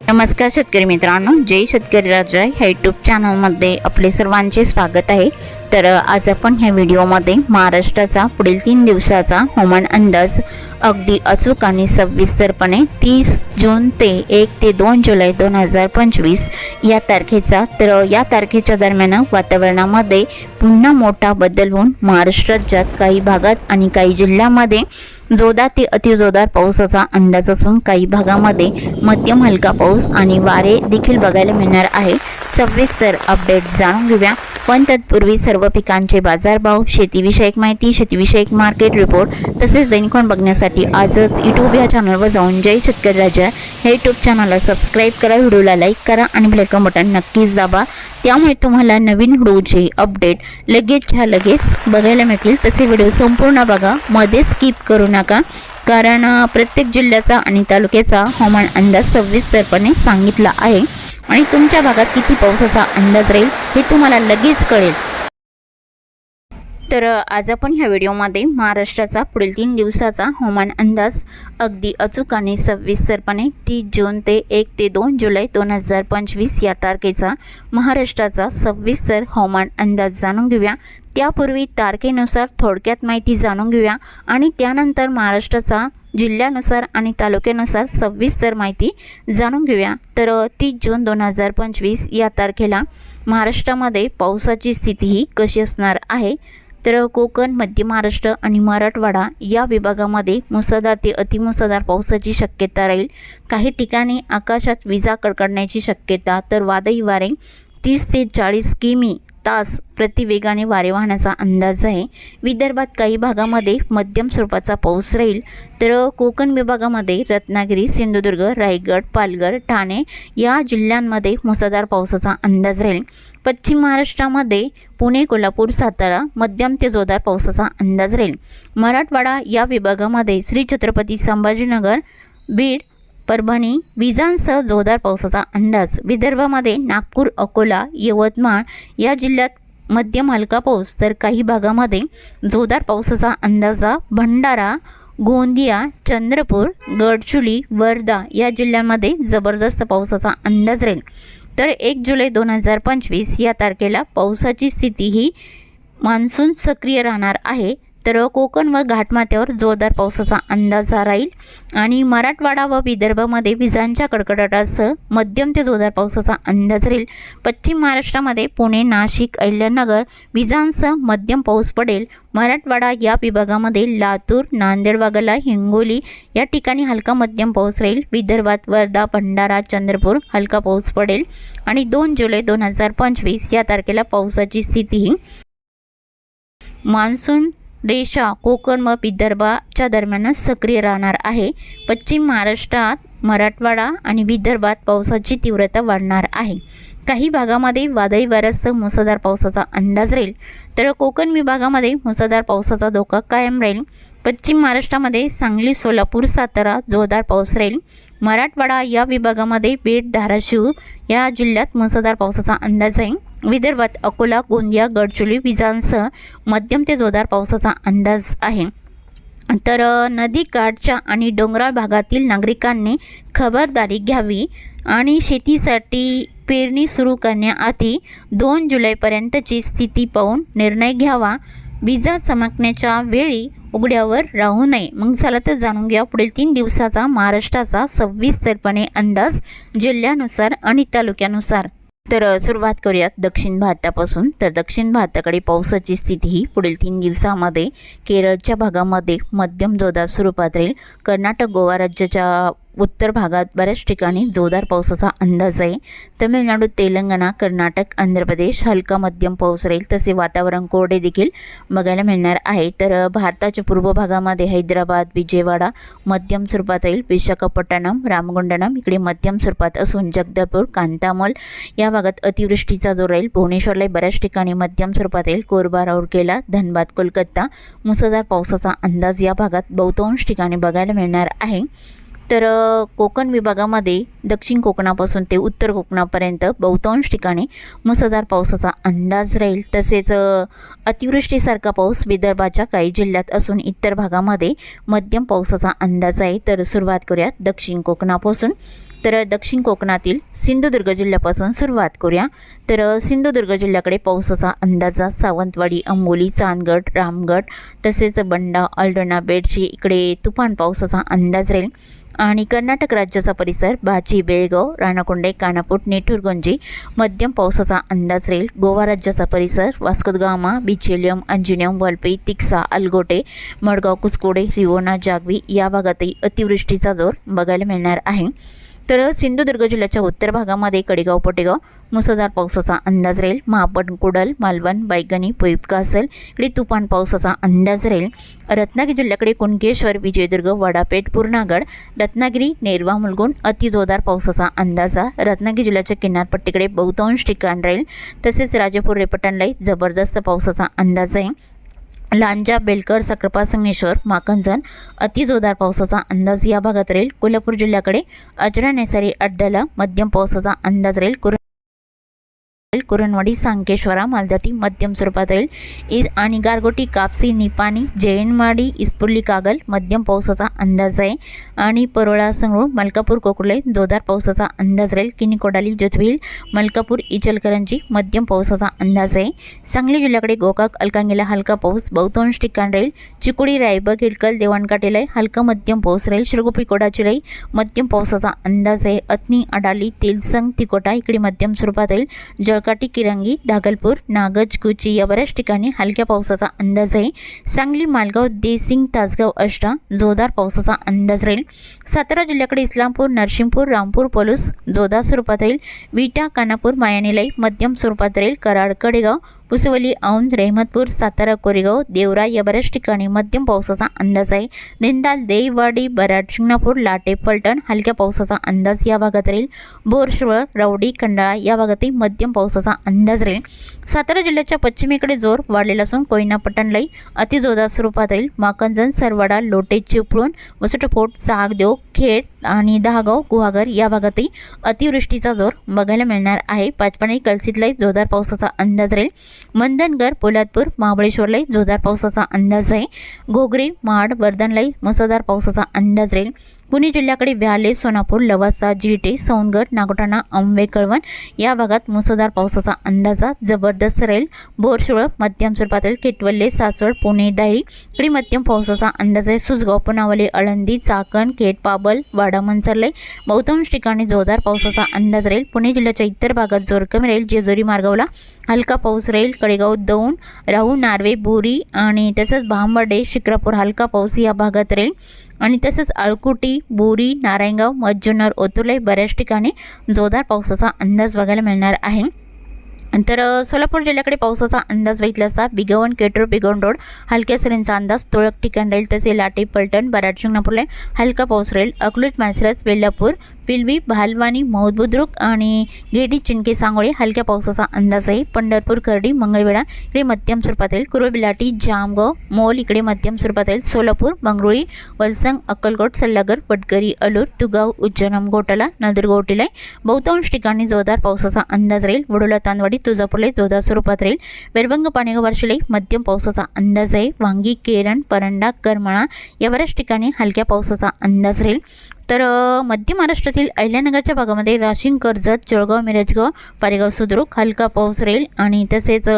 नमस्कार शेतकरी मित्रांनो जय शेतकरी राजा ह्या यूट्यूब चॅनलमध्ये आपले सर्वांचे स्वागत आहे. तर आज आपण ह्या व्हिडिओमध्ये महाराष्ट्राचा पुढील तीन दिवसाचा हवामान अंदाज अगदी अचूक आणि सविस्तरपणे तीस जून ते एक ते दोन जुलै दोन हजार पंचवीस या तारखेचा तर या तारखेच्या दरम्यान वातावरणामध्ये पुन्हा मोठा बदल होऊन महाराष्ट्र राज्यात काही भागात आणि काही जिल्ह्यामध्ये जोरदार ते अतिजोरदार पावसाचा अंदाज असून काही भागामध्ये मध्यम हलका पाऊस आणि वारे देखील बघायला मिळणार आहे. सविस्तर अपडेट जाणून घेऊया. पण तत्पूर्वी सर्व पिकांचे बाजारभाव शेतीविषयक माहिती शेतीविषयक मार्केट रिपोर्ट तसेच दैनिकोन बघण्यासाठी आजच यूट्यूब या चॅनलवर जाऊन जय शेतकरी राजा हे यूट्यूब चॅनलला सबस्क्राईब करा व्हिडिओला लाईक करा आणि बेलकन बटन नक्कीच दाबा. त्यामुळे तुम्हाला नवीन व्हिडिओचे अपडेट लगेचच्या लगेच बघायला मिळतील. तसे व्हिडिओ संपूर्ण बघा मध्ये स्किप करू नका. कारण प्रत्येक जिल्ह्याचा आणि तालुक्याचा हवामान अंदाज सविस्तरपणे सांगितला आहे. आणि तुमच्या भागात किती पावसाचा अंदाज राहील हे तुम्हाला लगेच कळेल. तर आज आपण ह्या व्हिडिओमध्ये महाराष्ट्राचा पुढील तीन दिवसाचा हवामान अंदाज अगदी अचूक आणि सविस्तरपणे तीस जून ते एक ते दोन जुलै दोन हजार पंचवीस या तारखेचा महाराष्ट्राचा सविस्तर हवामान अंदाज जाणून घेऊया. त्यापूर्वी तारखेनुसार थोडक्यात माहिती जाणून घेऊया आणि त्यानंतर महाराष्ट्राचा जिल्ह्यानुसार आणि तालुक्यानुसार सविस्तर माहिती जाणून घेऊया तर तीस जून दोन हजार पंचवीस या तारखेला महाराष्ट्रामध्ये पावसाची स्थिती ही कशी असणार आहे? तर कोकण मध्य महाराष्ट्र आणि मराठवाडा या विभागामध्ये मुसळधार ते अतिमुसळधार पावसाची शक्यता राहील. काही ठिकाणी आकाशात विजा कडकडण्याची शक्यता तर वादळी वारे तीस ते चाळीस किमी तास प्रतिवेगाने वारे वाहण्याचा अंदाज आहे. विदर्भात काही भागामध्ये मध्यम स्वरूपाचा पाऊस राहील. तर कोकण विभागामध्ये रत्नागिरी सिंधुदुर्ग रायगड पालघर ठाणे या जिल्ह्यांमध्ये मुसळधार पावसाचा अंदाज राहील. पश्चिम महाराष्ट्रामध्ये पुणे कोल्हापूर सातारा मध्यम ते जोरदार पावसाचा अंदाज राहील. मराठवाडा या विभागामध्ये श्री छत्रपती संभाजीनगर बीड परभणी विजांसह जोरदार पावसाचा अंदाज. विदर्भामध्ये नागपूर अकोला यवतमाळ या जिल्ह्यात मध्यम हलका पाऊस तर काही भागामध्ये जोरदार पावसाचा अंदाजा. भंडारा गोंदिया चंद्रपूर गडचुली वर्धा या जिल्ह्यांमध्ये जबरदस्त पावसाचा अंदाज राहील. तर एक जुलै दोन हजार पंचवीस या तारखेला पावसाची स्थिती ही मान्सून सक्रिय राहणार आहे. तर कोकण व घाटमाथ्यावर जोरदार पावसाचा अंदाजा राहील. आणि मराठवाडा व विदर्भामध्ये विजांच्या कडकडाटासह मध्यम ते जोरदार पावसाचा अंदाज राहील. पश्चिम महाराष्ट्रामध्ये पुणे नाशिक अहिल्यानगर विजांसह मध्यम पाऊस पडेल. मराठवाडा या विभागामध्ये लातूर नांदेड वागला हिंगोली या ठिकाणी हलका मध्यम पाऊस राहील. विदर्भात वर्धा भंडारा चंद्रपूर हलका पाऊस पडेल. आणि दोन जुलै दोन हजार पंचवीस या तारखेला पावसाची स्थिती ही मान्सून रेषा कोकण व विदर्भाच्या दरम्यानच सक्रिय राहणार आहे. पश्चिम महाराष्ट्रात मराठवाडा आणि विदर्भात पावसाची तीव्रता वाढणार आहे. काही भागामध्ये वादळी वाऱ्यासह मुसळधार पावसाचा अंदाज राहील. तर कोकण विभागामध्ये मुसळधार पावसाचा धोका कायम राहील. पश्चिम महाराष्ट्रामध्ये सांगली सोलापूर सातारा जोरदार पाऊस राहील. मराठवाडा या विभागामध्ये बीड धाराशिव या जिल्ह्यात मुसळधार पावसाचा अंदाज आहे. विदर्भात अकोला गोंदिया गडचिरोली विजांसह मध्यम ते जोरदार पावसाचा अंदाज आहे. तर नदीकाठच्या आणि डोंगराळ भागातील नागरिकांनी खबरदारी घ्यावी आणि शेतीसाठी पेरणी सुरू करण्याआधी दोन जुलैपर्यंतची स्थिती पाहून निर्णय घ्यावा. विजा चमकण्याच्या वेळी उघड्यावर राहू नये. मग चला तर जाणून घ्या पुढील तीन दिवसाचा महाराष्ट्राचा सविस्तरपणे अंदाज जिल्ह्यानुसार आणि तालुक्यानुसार. तर सुरुवात करूयात दक्षिण भारतापासून. तर दक्षिण भारताकडे पावसाची स्थिती ही पुढील तीन दिवसामध्ये केरळच्या भागामध्ये मध्यम जोरदार स्वरूपात राहील. कर्नाटक गोवा राज्याच्या उत्तर भागात बऱ्याच ठिकाणी जोरदार पावसाचा अंदाज आहे. तमिळनाडू तेलंगणा कर्नाटक आंध्र प्रदेश हलका मध्यम पाऊस राहील. तसे वातावरण कोरडे देखील बघायला मिळणार आहे. तर भारताच्या पूर्व भागामध्ये हैदराबाद विजयवाडा मध्यम स्वरूपात राहील. विशाखापट्टणम रामगुंडनम इकडे मध्यम स्वरूपात असून जगदलपूर कांतामल या भागात अतिवृष्टीचा जोर राहील. भुवनेश्वरला बऱ्याच ठिकाणी मध्यम स्वरूपात राहील. कोरबा राऊरकेला धनबाद कोलकाता मुसळधार पावसाचा अंदाज या भागात बहुतांश ठिकाणी बघायला मिळणार आहे. तर कोकण विभागामध्ये दक्षिण कोकणापासून ते उत्तर कोकणापर्यंत बहुतांश ठिकाणी मुसळधार पावसाचा अंदाज राहील. तसेच अतिवृष्टीसारखा पाऊस विदर्भाच्या काही जिल्ह्यात असून इतर भागामध्ये मध्यम पावसाचा अंदाज आहे. तर सुरुवात करूयात दक्षिण कोकणापासून. तर दक्षिण कोकणातील सिंधुदुर्ग जिल्ह्यापासून सुरुवात करूया. तर सिंधुदुर्ग जिल्ह्याकडे पावसाचा अंदाजा सावंतवाडी अंबोली चांदगड रामगड तसेच बंडा अल्डोना बेडशी इकडे तुफान पावसाचा अंदाज राहील. आणि कर्नाटक राज्याचा परिसर बाची बेळगाव राणाकोंडे कानापूर नेटूरगंजी मध्यम पावसाचा अंदाज राहील. गोवा राज्याचा परिसर वास्कोदगामा बिचेलियम अंजुनियम वलपई तिक्सा अलगोटे मडगाव कुसकोडे रिवोना जागवी या भागातही अतिवृष्टीचा जोर बघायला मिळणार आहे. तर सिंधुदुर्ग जिल्ह्याच्या उत्तर भागामध्ये कडेगाव पटेगाव मुसळधार पावसाचा अंदाज राहील. महापण कुडल मालवण बायगणी पोईपका असेल इकडे तुफान पावसाचा अंदाज राहील. रत्नागिरी जिल्ह्याकडे कुणकेश्वर विजयदुर्ग वडापेठ पूर्णागड रत्नागिरी नेरवा मुलगुण अतिजोरदार पावसाचा अंदाजा रत्नागिरी जिल्ह्याच्या किनारपट्टीकडे बहुतांश ठिकाण राहील. तसेच राजापूर रेपटांलाही जबरदस्त पावसाचा अंदाज आहे. लांजा बेलकर सक्रापा संगमेश्वर माखंजन अतिजोरदार पावसाचा अंदाज या भागात राहील. कोल्हापूर जिल्ह्याकडे अजरा नेसारी अड्ड्याला मध्यम पावसाचा अंदाज राहील. कुर कुरणवाडी सांकेश्वरा मालदाटी मध्यम स्वरूपात राहील इ आणि गारगोटी कापसी निपाणी जैनवाडी इस्पुर्ली कागल मध्यम पावसाचा अंदाज आहे आणि परोळा संगरूळ मलकापूर कोकुले जोरदार पावसाचा अंदाज राहील किनी कोडाली मलकापूर इचलकरंजी मध्यम पावसाचा अंदाज आहे सांगली जिल्ह्याकडे गोकाक अलकांगीला हलका पाऊस बहुतांश ठिकाण राहील चिकुडी रायबग हिडकल देवाणकाटेला हलका मध्यम पाऊस राहील शिरगोपी कोडाचिलाई मध्यम पावसाचा अंदाज आहे अत्नी अडाली तेलसंग तिकोटा इकडे मध्यम स्वरूपात राहील जळकाटी किरंगी दागलपूर नागज कुची या बऱ्याच ठिकाणी हलक्या पावसाचा अंदाज आहे सांगली मालगाव देसिंग तासगाव अष्टा जोरदार पावसाचा अंदाज राहील सातारा जिल्ह्याकडे इस्लामपूर नरसिंहपूर रामपूर पलूस जोरदार स्वरूपात राहील विटा कानापूर मायानेलाई मध्यम स्वरूपात राहील कराड कडेगाव पुसवली औंध रेहमतपूर सातारा कोरेगाव देवरा या बऱ्याच ठिकाणी मध्यम पावसाचा अंदाज आहे. निंदाल देईवाडी बराड शिंगणापूर लाटे पलटण हलक्या पावसाचा अंदाज या भागात राहील. बोरशिवळ रावडी खंडाळा या भागातही मध्यम पावसाचा अंदाज राहील. सातारा जिल्ह्याच्या पश्चिमेकडे जोर वाढलेला असून कोयना पटणलाई अतिजोरदार स्वरूपात राहील. माकंजन सरवाडा लोटे चिपळूण वसटफोट सागदेव खेड आणि दहागाव गुहागर या भागातही अतिवृष्टीचा जोर बघायला मिळणार आहे. पाचपाणी कलसीतलाही जोरदार पावसाचा अंदाज राहील. मंदनगर पोलादपूर महाबळेश्वरलाही जोरदार पावसाचा अंदाज आहे. घोगरी माड वर्धनलाही मुसळधार पावसाचा अंदाज राहील. पुणे जिल्ह्याकडे व्याले सोनापूर लवासा जिटे सौंदगड नागोठाणा आंबे कळवण या भागात मुसळधार पावसाचा अंदाजा जबरदस्त राहील बोरशिवळ मध्यम स्वरूपातील केटवल्ले सासवड पुणे दाही इकडे मध्यम पावसाचा अंदाज आहे. सुजगाव पुनावले अळंदी चाकण खेड पाबल वाडा मंचरले बहुतांश ठिकाणी जोरदार पावसाचा अंदाज राहील पुणे जिल्ह्याच्या इतर भागात जोर कमी राहील जेजुरी मार्गावला हलका पाऊस राहील कडेगाव दौंड राहू नार्वे बोरी आणि तसंच भांबर्डे शिक्रापूर हलका पाऊस या भागात राहील आणि तसेच अळकुटी बोरी नारायणगाव मज्जुनर ओतुलाई बऱ्याच ठिकाणी जोरदार पावसाचा अंदाज बघायला मिळणार आहे. तर सोलापूर जिल्ह्याकडे पावसाचा अंदाज बघितला असता बिगवण केटर बिगवण रोड हलक्या सरींचा अंदाज तुळक ठिकाण राहील तसे लाटे पलटण बराड शिंगणापूरला हलका पाऊस राहील. अकलूट मासरस वेल्लापूर पिलवी भालवानी मौदबुद्रुक आणि गेडी चिंके सांगोळे हलक्या पावसाचा अंदाज आहे पंढरपूर करडी मंगळवेढा इकडे मध्यम स्वरूपात राहील कुरुरबिलाटी जामगाव मोल इकडे मध्यम स्वरूपात राहील सोलापूर मंगरुळी वलसंग अक्कलकोट सल्लागर वडकरी अलूर तुगाव उज्जनम गोटाला नंदुरगोटीला बहुतांश ठिकाणी जोरदार पावसाचा अंदाज राहील. वडोला तांदवाडी तुळजापूरला जोरदार स्वरूपात राहील. वेरबंग पाणेगाव बार्शीला मध्यम पावसाचा अंदाज आहे. वांगी केरण परंडा करमळा या बऱ्याच ठिकाणी हलक्या पावसाचा अंदाज राहील. तर मध्य महाराष्ट्रातील अहिल्यानगरच्या भागामध्ये राशिंग कर्जत जळगाव मिरजगाव पारेगाव सुद्रुक हलका पाऊस राहील आणि तसेच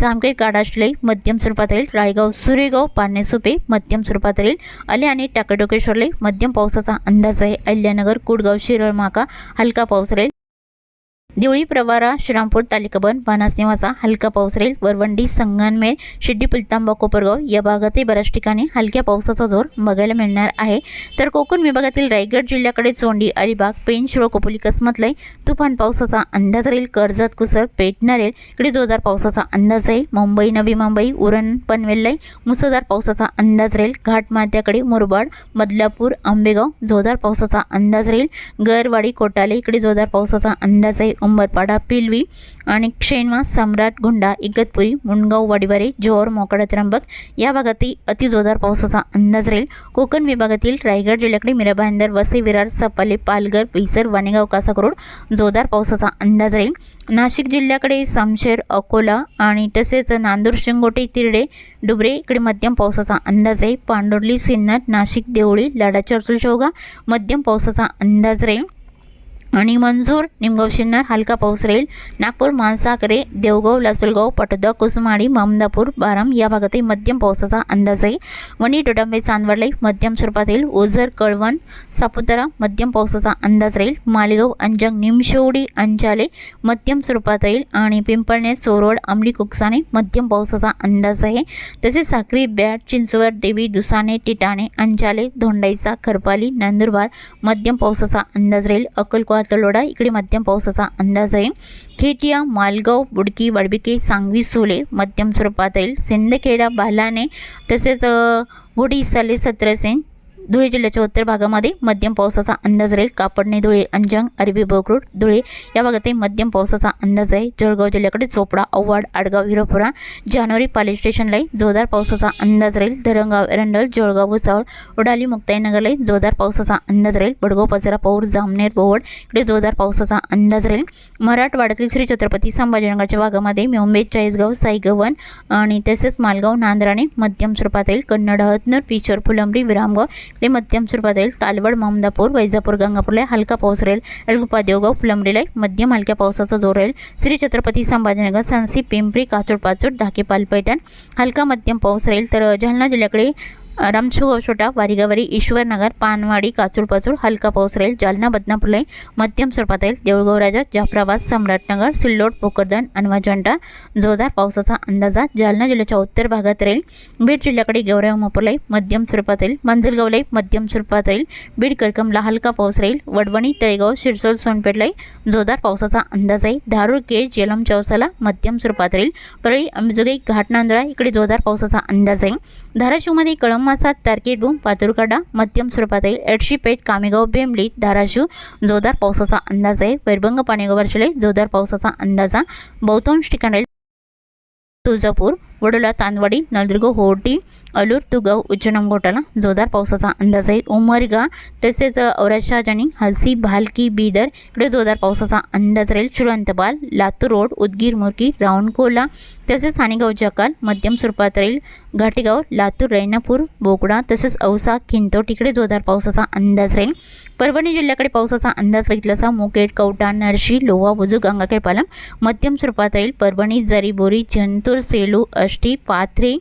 जामखेड काडाशले मध्यम स्वरूपात राहील राळेगाव सुरेगाव पारनेसुपे मध्यम स्वरूपात राहील आले आणि टाकडोकेश्वरले मध्यम पावसाचा अंदाज आहे. अहिल्यानगर कुडगाव शिरळ माका हलका पाऊस राहील देवळी प्रवारा श्रीरामपूर तालिकाबन बाणासनेवाचा हलका पाऊस राहील वरवंडी संगनमेर शिड्डी पुलतांबा कोपरगाव या भागातही बऱ्याच ठिकाणी हलक्या पावसाचा जोर बघायला मिळणार आहे. तर कोकण विभागातील रायगड जिल्ह्याकडे चोंडी अलिबाग पेन शिरो कोपोली कसमतलाई तुफान पावसाचा अंदाज राहील कर्जत कुसळ पेटणारेल इकडे जोरदार पावसाचा अंदाज आहे. मुंबई नवी मुंबई उरण पनवेललाई मुसळधार पावसाचा अंदाज राहील. घाटमाथ्याकडे मुरबाड बदलापूर आंबेगाव जोरदार पावसाचा अंदाज राहील. गरवाडी कोटाले इकडे जोरदार पावसाचा अंदाज आहे. उंबरपाडा पिलवी आणि क्षेणवा सम्राट गुंडा इगतपुरी मुंडगाव वाडीवारे जोर मोकडा त्र्यंबक या भागातही अतिजोरदार पावसाचा अंदाज राहील. कोकण विभागातील रायगड जिल्ह्याकडे मिराबांदर वसे विरार सपाले पालघर पिसर वाणेगाव कासाकरोड जोरदार पावसाचा अंदाज राहील. नाशिक जिल्ह्याकडे समशेर अकोला आणि तसेच नांदूर शिंगोटे तिरडे डुबरे इकडे मध्यम पावसाचा अंदाज आहे पांडुर्ली सिन्नर नाशिक देवळी लाडा चर्चुल मध्यम पावसाचा अंदाज राहील. आणि मंजूर निमगाव शिन्नर हलका पाऊस राहील नागपूर माणसाकरे देवगाव लासलगाव पटोदा कुसुमाडी मामदापूर बारम या भागातही मध्यम पावसाचा अंदाज आहे वणी डोडांबे चांदवडलाई मध्यम स्वरूपात येईल ओझर कळवण सापुतारा मध्यम पावसाचा अंदाज राहील मालेगाव अंजंग निमशेवडी अंजाले मध्यम स्वरूपात राहील आणि पिंपळणे चोरवड अमली कुकसाने मध्यम पावसाचा अंदाज आहे तसेच साक्री बॅट चिंचवड देवी दुसाने टिटाणे अंजाले धोंडाईचा खरपाली नंदुरबार मध्यम पावसाचा अंदाज राहील अक्कलकोवा तलोडा इकडे मध्यम पावसाचा अंदाज आहे. खेटिया मालगाव बुडकी वडबिके सांगवी सोले मध्यम स्वरूपात येईल. सिंदखेडा बालाने तसेच अ, गुढी साले सत्रसेन धुळे जिल्ह्याच्या उत्तर भागामध्ये मध्यम पावसाचा अंदाज राहील. कापडणे धुळे अंजंग अरबी बोकरूड धुळे या भागातही मध्यम पावसाचा अंदाज आहे. जळगाव जिल्ह्याकडे चोपडा औवाड आडगाव हिरोपुरा जानेवारी पाली स्टेशनलाही जोरदार पावसाचा अंदाज राहील. धरणगाव एरंडल जळगाव भुसावळ उडाली मुक्ताईनगरलाही जोरदार पावसाचा अंदाज राहील. बडगाव पजरा पौर जामनेर बोवड इकडे जोरदार पावसाचा अंदाज राहील. मराठवाड्यातील श्री छत्रपती संभाजीनगरच्या भागामध्ये मुंबई चाळीसगाव साईगवन आणि तसेच मालगाव नांद्राणे मध्यम स्वरूपात राहील. कन्नड हतनूर पिचोर फुलंबरी विरामगाव इकडे मध्यम स्वरूपात राहील तालवड मामदापूर वैजापूर गंगापूरला हलका पाऊस राहील. एलगुपा देवगाव फुलंब्रीला मध्यम हलक्या पावसाचा जोर राहील. श्री छत्रपती संभाजीनगर सांसी पिंपरी काचोड पाचोड धाके पालपैठण हलका मध्यम पाऊस राहील. तर जालना जिल्ह्याकडे रामशेगाव छोटा वारीगावारी ईश्वरनगर पानवाडी काचूळपाचूळ हलका पाऊस राहील जालना बदनापूरला मध्यम स्वरूपात राहील देऊळगावराजा जाफराबाद सम्राटनगर सिल्लोड भोकरदन अनवाजंटा जोरदार पावसाचा अंदाजा जालना जिल्ह्याच्या उत्तर भागात राहील बीड जिल्ह्याकडे गेवराई मोपरलाई मध्यम स्वरूपात राहील मंदिरगावलाई मध्यम स्वरूपात राहील बीड करकमला हलका पाऊस राहील वडवणी तळेगाव शिरसोल सोनपेठलाई जोरदार पावसाचा अंदाज आहे. धारूर केळ जेलम चौसाला मध्यम स्वरूपात राहील परळी अंबेजोगाई घाटनांदुरा इकडे जोरदार पावसाचा अंदाज आहे. धाराशिवमध्ये कळंबा सात तारकेडू पातुरकडा मध्यम स्वरूपात येईल एडशीपेठ कामेगाव बेंबली धाराशिव जोरदार पावसाचा अंदाज आहे. वैरभंग पाणेगाव वर्षले जोरदार पावसाचा अंदाजा बहुतांश ठिकाणी तुळजापूर वडोला तांदवाडी नलदुर्ग होर्टी अलूर तुगाव उच्चनम घोटाला जोरदार पावसाचा अंदाज आहे. उमरगा तसेच औराशाजानी हलसी भालकी बीदर इकडे जोरदार पावसाचा अंदाज राहील. शुरंतबाल लातूर रोड उदगीर मुरकी रावणकोला तसेच सानेगाव जकाल मध्यम स्वरूपात राहील. घाटेगाव लातूर रैनापूर बोकडा तसेच औसा खिंतोट इकडे जोरदार पावसाचा अंदाज राहील. परभणी जिल्ह्याकडे पावसाचा अंदाज बघितला असा मुकेट कवटा नरशी लोहा बुजू गंगाखेड पालम मध्यम स्वरूपात राहील. परभणी जरीबोरी चंतूर सेलू अष्टी पाथरी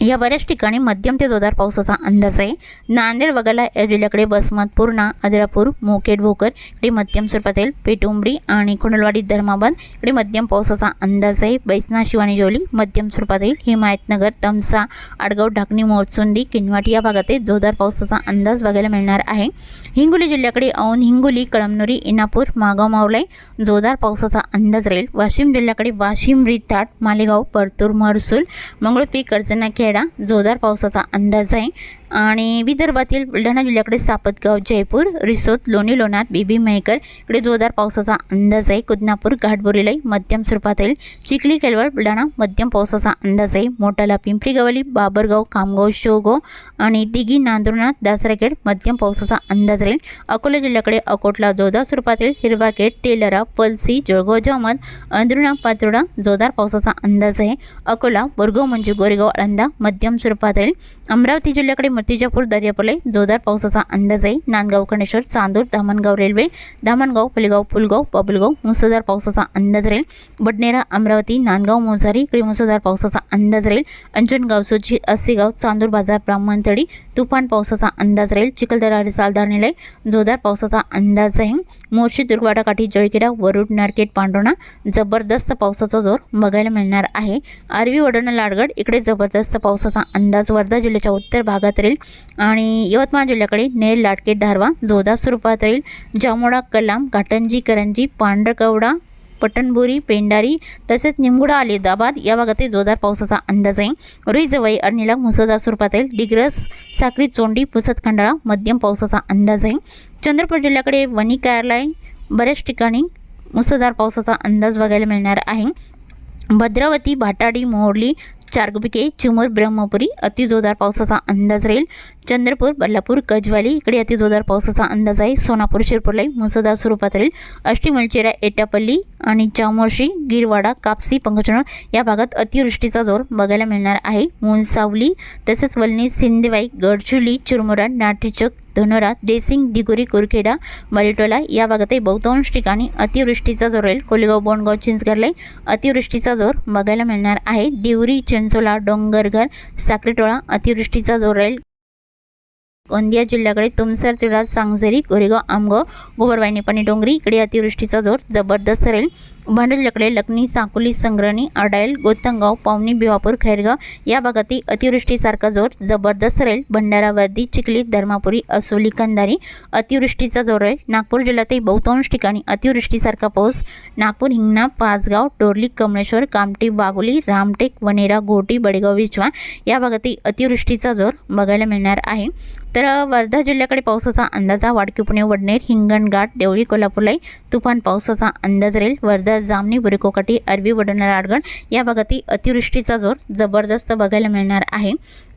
या बऱ्याच ठिकाणी मध्यम ते जोरदार पावसाचा अंदाज आहे. नांदेड वगळा या जिल्ह्याकडे बसमत पूर्णा आदिरापूर मोकेट भोकर इकडे मध्यम स्वरूपात येईल पेटुंबरी आणि कुंडलवाडी धर्माबाद इकडे मध्यम पावसाचा अंदाज आहे. बैसना शिवानी जोली मध्यम स्वरूपात येईल हिमायतनगर तमसा आडगाव ढाकणी मोरचुंदी किनवाटी या भागात जोरदार पावसाचा अंदाज बघायला मिळणार आहे. हिंगोली जिल्ह्याकडे औंध हिंगोली कळमनुरी इनापूर मागाव मावलाई जोरदार पावसाचा अंदाज राहील. वाशिम जिल्ह्याकडे वाशिम रिताट मालेगाव परतूर महसूल मंगळपी कर्जना खेडा जोरदार पावसाचा अंदाज आहे. आणि विदर्भातील बुलढाणा जिल्ह्याकडे सापतगाव जयपूर रिसोद लोणी लोणार बीबी मेहकर इकडे जोरदार पावसाचा अंदाज आहे. कुदनापूर घाटबोरीलाई मध्यम स्वरूपात येईल चिखली केलवळ बुलढाणा मध्यम पावसाचा अंदाज आहे. मोठाला पिंपरी गवली बाबरगाव कामगाव शोगाव आणि दिघी नांदुरनाथ दासराखेड मध्यम पावसाचा अंदाज राहील. अकोला जिल्ह्याकडे अकोटला जोरदार स्वरूपात येईल हिरवाखेड टेलरा पलसी जळगाव जहमद अंदरुणा पातोडा जोरदार पावसाचा अंदाज आहे. अकोला बोरगाव म्हणजे गोरेगाव आळंदा मध्यम स्वरूपात राहील अमरावती जिल्ह्याकडे तिजापूर दर्यापूरला जोरदार पावसाचा अंदाज आहे. नांदगाव कणेश्वर चांदूर धामणगाव रेल्वे धामणगाव फुलेगाव पुलगाव बाबुलगाव मुसळधार पावसाचा अंदाज राहील. बडनेरा अमरावती नांदगाव मोझारी इकडे मुसळधार पावसाचा अंदाज राहील. अंजनगाव सुची अस्सेगाव चांदूर बाजार ब्राह्मणतळी तुफान पावसाचा अंदाज राहील. चिखलदरा सालदारणीला जोरदार पावसाचा अंदाज आहे. मोर्शी दुर्गवाडाकाठी जळखेडा वरुड नारकेट पांडोणा जबरदस्त पावसाचा जोर बघायला मिळणार आहे. आरवी वडोणा लाडगड इकडे जबरदस्त पावसाचा अंदाज वर्धा जिल्ह्याच्या उत्तर भागात राहील. आणि यवतमाळ जिल्ह्याकडे नेर लाटके धारवा जोधा स्वरूपात राहील जामोडा कलाम घाटंजी करंजी पांढरकवडा पटणबोरी पेंडारी तसेच निमगुडा अलिदाबाद या भागातील जोरदार पावसाचा अंदाज आहे. रुईजवई अर्निला मुसळधार स्वरूपात येईल डिग्रस साक्री चोंडी पुसत खंडाळा मध्यम पावसाचा अंदाज आहे. चंद्रपूर जिल्ह्याकडे वणी कार्यालय बऱ्याच ठिकाणी मुसळधार पावसाचा अंदाज बघायला मिळणार आहे. भद्रावती भाटाडी मोहर्ली चारगुपिके चिमूर ब्रह्मपुरी अतिजोरदार पावसाचा अंदाज राहील. चंद्रपूर बल्लापूर गजवाली इकडे अतिजोरदार पावसाचा अंदाज आहे. सोनापूर शिरपूरलाही मुसळधार स्वरूपात राहील. अष्टीमलचेरा एटापल्ली आणि चामोर्शी गिरवाडा कापसी पंकचनोर या भागात अतिवृष्टीचा जोर बघायला मिळणार आहे. मुनसावली तसेच वलनी सिंदेवाई गडचुली चिरमुरा नाठीचक धनोरा देसिंग दिगुरी कुरखेडा मलिटोला या भागातही बहुतांश ठिकाणी अतिवृष्टीचा जोर राहील कोलेगाव बोंडगाव चिंचगरलाही अतिवृष्टीचा जोर बघायला मिळणार आहे. दिवरी चिंचोला डोंगरघर साक्रीटोळा अतिवृष्टीचा जोर राहील. गोंदिया जिल्ह्याकडे तुमसर तिळा सांगझरी कोरेगाव आमगाव गोबरवाहिनी पाणी डोंगरी इकडे अतिवृष्टीचा जोर जबरदस्त राहील. भांडुल्याकडे लखनी साकोली संग्रहणी अडायल गोतंगाव पावनी भिवापूर खैरगाव या भागातील अतिवृष्टीसारखा जोर जबरदस्त राहील भंडारा वर्दी चिखली धर्मापुरी असोली कंधारी अतिवृष्टीचा जोर राहील नागपूर जिल्ह्यातही बहुतांश ठिकाणी अतिवृष्टीसारखा पाऊस. नागपूर हिंगणा पाचगाव डोरली कमळेश्वर कामटी बागोली रामटेक वनेरा घोटी बडेगाव विचवा या भागातील अतिवृष्टीचा जोर बघायला मिळणार आहे. तर वर्धा जिल्ह्याकडे पावसाचा अंदाजा वाडकी पुणे वडनेर हिंगणघाट देवळी कोल्हापूरलाही तुफान पावसाचा अंदाज राहील. वर्धा जामणी बुरिकोकाठी अरबी वडोणा या भागातही अतिवृष्टीचा जोर जबरदस्त बघायला मिळणार आहे.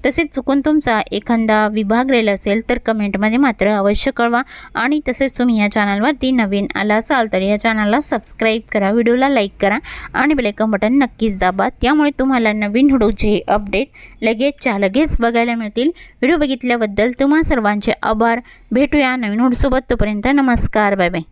तसेच चुकून तुमचा एखादा विभाग राहिला असेल तर कमेंटमध्ये मात्र अवश्य कळवा आणि तसेच तुम्ही या चॅनलवरती नवीन आला असाल तर या चॅनलला सबस्क्राईब करा व्हिडिओला लाईक करा आणि बेलायकन बटन नक्कीच दाबा. त्यामुळे तुम्हाला नवीन व्हिडिओचे अपडेट लगेचच्या लगेच बघायला मिळतील. व्हिडिओ बघितल्याबद्दल तुम्हा सर्वांचे आभार. भेटूया नवीन व्हिडिओसोबत. तोपर्यंत नमस्कार. Bye bye